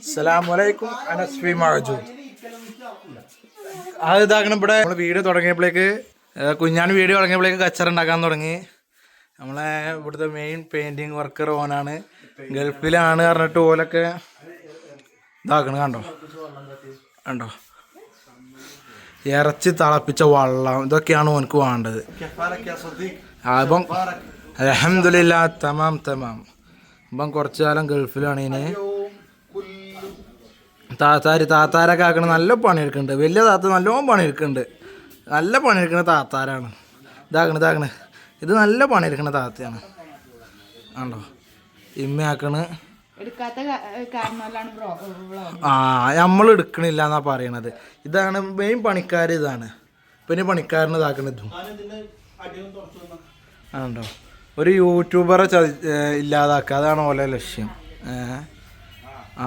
അസ്സലാമലൈക്കും അനസ്ഫി മഹജു. അത് ഇതാക്കണം ഇവിടെ. നമ്മൾ വീഡിയോ തുടങ്ങിയപ്പോഴേക്ക് കുഞ്ഞാൻ വീഡിയോ തുടങ്ങിയപ്പോഴേക്ക് കച്ചറ ഉണ്ടാക്കാൻ തുടങ്ങി. നമ്മളെ ഇവിടുത്തെ മെയിൻ പെയിന്റിങ് വർക്കർ ഓനാണ്. ഗൾഫിലാണ് പറഞ്ഞിട്ട് ഓലൊക്കെ ഇതാക്കണ കണ്ടോ? കണ്ടോ? ഇറച്ചി തിളപ്പിച്ച വള്ളം. ഇതൊക്കെയാണ് ഓനക്ക് വേണ്ടത്. അപ്പം അലഹമില്ല തമാം തമാം. ഇപ്പം കുറച്ചു കാലം ഗൾഫിലാണ് ഇനി. താത്താര് താത്താരൊക്കെ ആക്കണ നല്ല പണിയെടുക്കുന്നുണ്ട്. വലിയ താത്ത നല്ലോണം പണിയെടുക്കുന്നുണ്ട്. നല്ല പണിയെടുക്കുന്ന താത്താരാണ്. ഇതാക്കണ ഇതാക്കണ. ഇത് നല്ല പണിയെടുക്കുന്ന താത്തയാണ്. ആണോ ഇമ്മയാക്കണ്. ആ നമ്മൾ എടുക്കണില്ല എന്നാ പറയണത്. ഇതാണ് മെയിൻ പണിക്കാർ ഇതാണ്. പിന്നെ പണിക്കാരന് ഇതാക്കണ ഇതും ആണോ ഒരു യൂട്യൂബറെ ചതി ഇല്ലാതാക്കുക. അതാണ് ഓലെ ലക്ഷ്യം. ഏ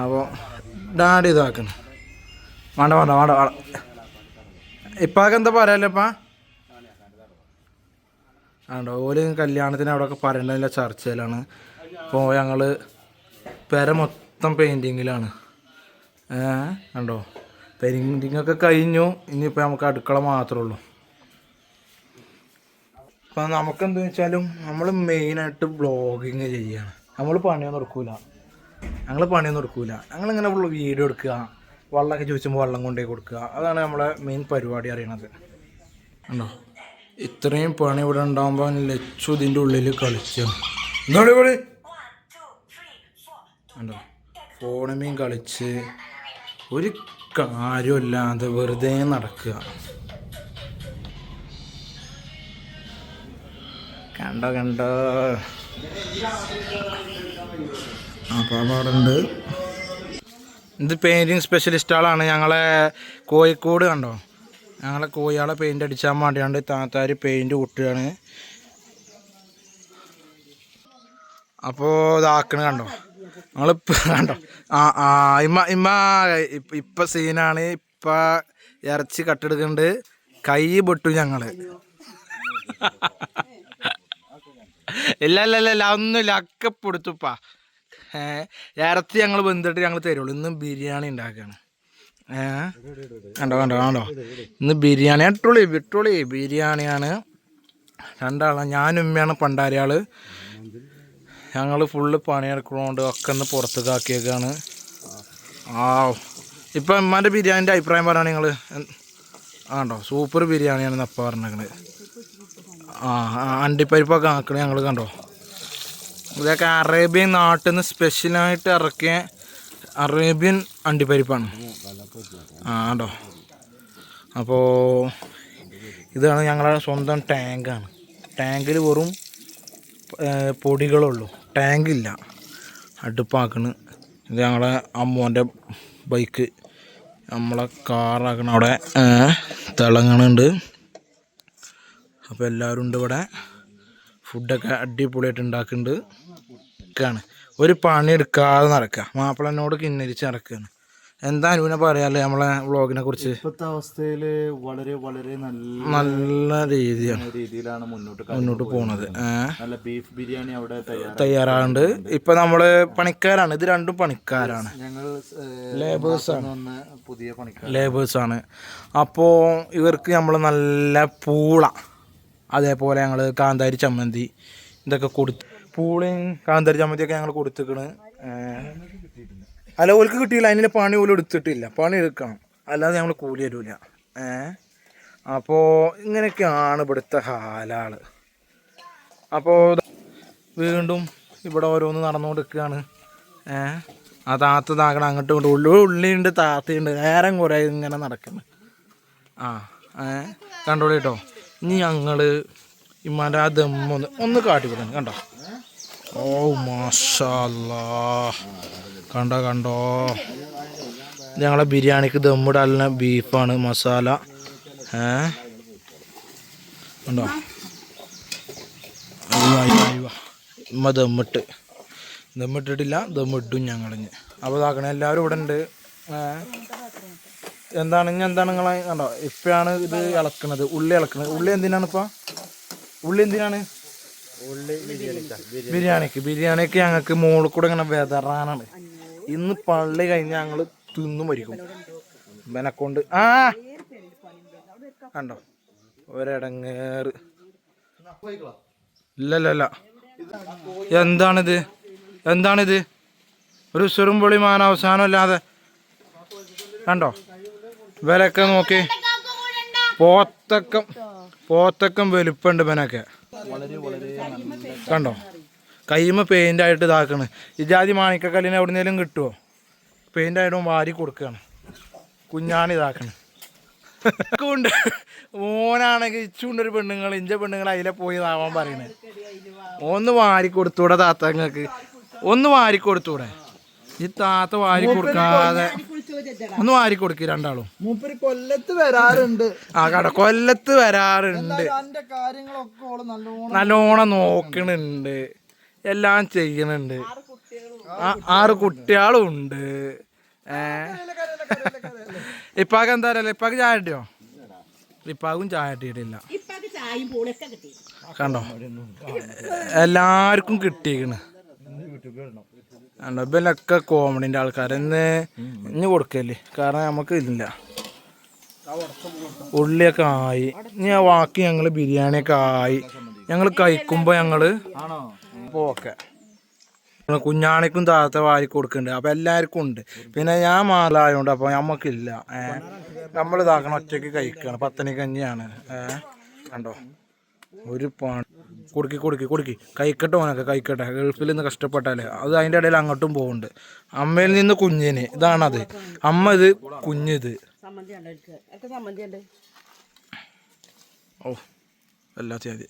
അപ്പോൾ ഡാഡി ഇതാക്കണം വേണ്ട വേണ്ട വേണ്ട വേണ്ട. ഇപ്പാക്ക് എന്താ പറയാലപ്പാ ആണ്ടോ ഓൽ കല്യാണത്തിന് അവിടെയൊക്കെ പറയേണ്ടതില്ല ചർച്ചയിലാണ്. അപ്പോൾ ഞങ്ങൾ പെര മൊത്തം പെയിന്റിങ്ങിലാണ് കണ്ടോ? പെയിന്റിങ് ഒക്കെ കഴിഞ്ഞു. ഇനിയിപ്പോൾ നമുക്ക് അടുക്കള മാത്രമേ ഉള്ളൂ. അപ്പം നമുക്ക് എന്താ വെച്ചാലും നമ്മൾ മെയിനായിട്ട് ബ്ലോഗിങ് ചെയ്യുകയാണ് നമ്മൾ പണിയൊന്നും എടുക്കൂല. ഞങ്ങൾ പണിയൊന്നും എടുക്കൂല. ഞങ്ങളിങ്ങനെ വീഡിയോ എടുക്കുക വെള്ളമൊക്കെ ചോദിച്ചുമ്പോൾ വെള്ളം കൊണ്ടേ കൊടുക്കുക. അതാണ് നമ്മളെ മെയിൻ പരിപാടി അറിയണത്. ഉണ്ടോ ഇത്രയും പണി ഇവിടെ ഉണ്ടാകുമ്പോൾ ലച്ചു ഇതിന്റെ ഉള്ളിൽ കളിച്ചാണ് എന്താണ് ഉണ്ടോ ഫോണമീൻ കളിച്ച് ഒരു കാര്യമില്ലാതെ വെറുതെ നടക്കുക. കണ്ടോ കണ്ടോ? അപ്പോൾ ഇത് പെയിന്റിങ് സ്പെഷ്യലിസ്റ്റ് ആളാണ്. ഞങ്ങളെ കോഴിക്കോട് കണ്ടോ? ഞങ്ങളെ കോഴിയാളെ പെയിന്റ് അടിച്ചാൽ വേണ്ടിയാണ്ട് താത്താര് പെയിന്റ് കൂട്ടുകയാണ്. അപ്പോൾ ഇതാക്കണ കണ്ടോ? ഞങ്ങളിപ്പോൾ കണ്ടോ? ആ ആ ഇമ്മ ഇമ്മ ഇപ്പ- സീനാണ് ഇപ്പം ഇറച്ചി കട്ടെടുക്കുന്നുണ്ട് കൈ പൊട്ടു ഞങ്ങൾ. ഇല്ല ഇല്ല ഇല്ല ഇല്ല ഒന്നുമില്ല. ഒക്കെ പൊടുത്തുപ്പാ ഏഹ് ഇറച്ചി ഞങ്ങൾ വെന്തിട്ട് ഞങ്ങൾ തരുള്ളൂ. ഇന്ന് ബിരിയാണി ഉണ്ടാക്കുകയാണ് കണ്ടോ കണ്ടോ കണ്ടോ? ഇന്ന് ബിരിയാണി ഇട്ടുള്ളി വിട്ടുള്ളി ബിരിയാണിയാണ്. രണ്ടാളാണ് ഞാനും ഉമ്മയാണ് പണ്ടാരയാൾ ഞങ്ങൾ ഫുള്ള് പണിയെടുക്കണോണ്ട് ഒക്കെ ഒന്ന് പുറത്തേക്ക് ആക്കിയേക്കാണ്. ആ ഇപ്പം ഉമ്മാന്റെ ബിരിയാണിന്റെ അഭിപ്രായം പറഞ്ഞാൽ നിങ്ങൾ ആണ്ടോ സൂപ്പർ ബിരിയാണിയാണ് അപ്പം പറഞ്ഞേക്കണത് ആ, അണ്ടിപ്പരിപ്പൊക്കെ ആക്കണേ ഞങ്ങൾ കണ്ടോ? ഇതൊക്കെ അറേബ്യൻ നാട്ടിൽ നിന്ന് സ്പെഷ്യലായിട്ട് ഇറക്കിയ അറേബ്യൻ അണ്ടിപ്പരിപ്പാണ്. ആ കണ്ടോ? അപ്പോൾ ഇതാണ് ഞങ്ങളുടെ സ്വന്തം ടാങ്കാണ് ടാങ്കിൽ വെറും പൊടികളുള്ളൂ ടാങ്കില്ല അടുപ്പാക്കണ്. ഇത് ഞങ്ങളുടെ അമ്മോന്റെ ബൈക്ക് നമ്മളെ കാറാക്കണ അവിടെ തിളങ്ങണുണ്ട്. അപ്പോൾ എല്ലാവരും ഉണ്ട് ഇവിടെ. ഫുഡൊക്കെ അടിപൊളിയായിട്ട് ഉണ്ടാക്കുന്നുണ്ട് ഒക്കെയാണ് ഒരു പണി എടുക്കാതെ നടക്കുക മാപ്പിളനോട് കിന്നരിച്ച് നടക്കുകയാണ് എന്താ അനുവിനെ പറയാല്ലേ നമ്മളെ വ്ളോഗിനെ കുറിച്ച്? ഇപ്പോഴത്തെ അവസ്ഥയിൽ വളരെ വളരെ നല്ല നല്ല രീതിയാണ്. രീതിയിലാണ് മുന്നോട്ട് മുന്നോട്ട് പോണത്. നല്ല ബീഫ് ബിരിയാണി അവിടെ തയ്യാറാണ് തയ്യാറാണ്ട് ഇപ്പൊ നമ്മൾ പണിക്കാരാണ്. ഇത് രണ്ടും പണിക്കാരാണ്. ഞങ്ങൾ ലേബേഴ്സ് ആണ്. പുതിയ പണിക്കാർ ലേബേഴ്സ് ആണ്. അപ്പോൾ ഇവർക്ക് നമ്മൾ നല്ല പൂള. അതേപോലെ ഞങ്ങൾ കാന്താരി ചമ്മന്തി ഇതൊക്കെ കൊടുത്ത് പൂളിയും കാന്താരി ചമ്മന്തിയൊക്കെ ഞങ്ങൾ കൊടുത്തിക്കണ്. അല്ല ഓൽക്ക് കിട്ടിയില്ല. അതിന്റെ പണി പോലും എടുത്തിട്ടില്ല. പണി എടുക്കണം. അല്ലാതെ ഞങ്ങൾ കൂലി തരൂല. ഏ അപ്പോൾ ഇങ്ങനെയൊക്കെയാണ് ഇവിടുത്തെ ഹാലാൾ അപ്പോൾ വീണ്ടും ഇവിടെ ഓരോന്ന് നടന്നുകൊണ്ടിരിക്കുകയാണ് ഏ ആ താത്ത താക്കണം അങ്ങോട്ടും ഇങ്ങോട്ടും ഉള്ളി ഉള്ളിയുണ്ട് താത്തയുണ്ട്. നേരം കുറേ ഇങ്ങനെ നടക്കുന്നു. ആ ഏ കണ്ടോളൂ കേട്ടോ ഇനി ഞങ്ങൾ ഇമ്മാന്റെ ഒന്ന് കാട്ടിവിടുന്നു കണ്ടോ? ഓ മാഷാല്ലാ. കണ്ടോ കണ്ടോ? ഞങ്ങളെ ബിരിയാണിക്ക് ദമ്മിടാനുള്ള ബീഫാണ് മസാല. ഏ? കണ്ടോ? ഉമ്മ ദമ്മിട്ട് ദമ്മിട്ടിട്ടില്ല ദമ്മിട്ടും ഞങ്ങളിഞ്ഞ് അപ്പോൾ ഇതാക്കണേ എല്ലാവരും ഇവിടെ ഉണ്ട്. എന്താണ് ഇനി എന്താണ് നിങ്ങളെ കണ്ടോ? ഇപ്പോഴാണ് ഇത് ഇളക്കുന്നത് ഉള്ളി ഇളക്കുന്നത് ഉള്ളി എന്തിനാണ് ഇപ്പം? ഉള്ളി എന്തിനാണ്? ബിരിയാണിക്ക്. ബിരിയാണിക്ക്. ഞങ്ങൾക്ക് മുകളിൽ കൂടെ ഇങ്ങനെ വെതറാനാണ്. ഇന്ന് പള്ളി കഴിഞ്ഞ് ഞങ്ങൾ തിന്നും മരിക്കും. മെനക്കൊണ്ട് ആ! കണ്ടോ? ഒരടങ്ങേറ്. ഇല്ലല്ല എന്താണിത്? എന്താണിത്? ഒരു ചെറുമ്പൊളി മാന അവസാനം അല്ലാതെ. കണ്ടോ? ഇവരൊക്കെ നോക്കി. പോത്തക്കം പോത്തക്കം വലുപ്പുണ്ട് ഇവനൊക്കെ. കണ്ടോ? കൈമ പെയിന്റ് ആയിട്ട് ഇതാക്കണ്. ഈ ജാതി മാണിക്കക്കല്ലിന് എവിടെന്നേലും കിട്ടുമോ പെയിന്റ് ആയിട്ട് വാരി കൊടുക്കുകയാണ് കുഞ്ഞാണ് ഇതാക്കണ്. കൊണ്ട് ഓനാണെങ്കിൽ ഇച്ചുണ്ടൊരു പെണ്ണുങ്ങൾ ഇഞ്ച പെണ്ണുങ്ങൾ അതിലെ പോയി ഇതാവാൻ പറയണേ. ഒന്ന് വാരി കൊടുത്തൂടെ താത്തങ്ങൾക്ക് ഒന്ന് വാരി കൊടുത്തൂടെ. ഈ താത്ത വാരി കൊടുക്കാതെ ഒന്ന് വാരി കൊടുക്ക് രണ്ടാളും. മൂപ്പര് കൊല്ലത്ത് വരാറുണ്ട്. ആ കട കൊല്ലത്ത് വരാറുണ്ട്. കാര്യങ്ങളൊക്കെ ഓൾ നല്ലോണം നല്ലോണം നോക്കണുണ്ട്. എല്ലാം ചെയ്യണുണ്ട്. ആ- ആറ് കുട്ടികളും ഉണ്ട്. ഏ? ഇപ്പാക്ക് എന്താ അറിയില്ല. ഇപ്പാക്ക് ചായ കിട്ടിയോ? ഇപ്പാക്കും ചായ കിട്ടിയിട്ടില്ല. കണ്ടോ? എല്ലാവർക്കും കിട്ടിയേക്കണ്. ഇവലൊക്കെ കോമഡിന്റെ ആൾക്കാരെന്ന് ഇനി കൊടുക്കല്ലേ കാരണം നമുക്ക് ഇല്ല ഉള്ളിയൊക്കെ ആയി. ഇനി ആ ബാക്കി ഞങ്ങൾ ബിരിയാണിയൊക്കെ ആയി. ഞങ്ങൾ കഴിക്കുമ്പോൾ ഞങ്ങൾ ആണോ അപ്പോൾ ഓക്കെ കുഞ്ഞാണിക്കും താത്ത വാരി കൊടുക്കുന്നുണ്ട് അപ്പം എല്ലാവർക്കും ഉണ്ട്. പിന്നെ ഞാൻ മാലായതുകൊണ്ട് അപ്പോൾ നമുക്കില്ല നമ്മൾ ഇതാക്കണം ഒറ്റയ്ക്ക് കഴിക്കുകയാണ് പത്തനി കഞ്ഞിയാണ് കണ്ടോ? ഒരു പാ കൊടുക്കി കൊടുക്കി കൊടുക്കി. കഴിക്കട്ടെ ഓനൊക്കെ കഴിക്കട്ടെ ഗൾഫിൽ നിന്ന് കഷ്ടപ്പെട്ടാലേ അത് അതിന്റെ ഇടയിൽ അങ്ങോട്ടും പോകുന്നുണ്ട്. അമ്മയിൽ നിന്ന് കുഞ്ഞിന് ഇതാണത്. അമ്മ ഇത് കുഞ്ഞിത്. ഓ മതി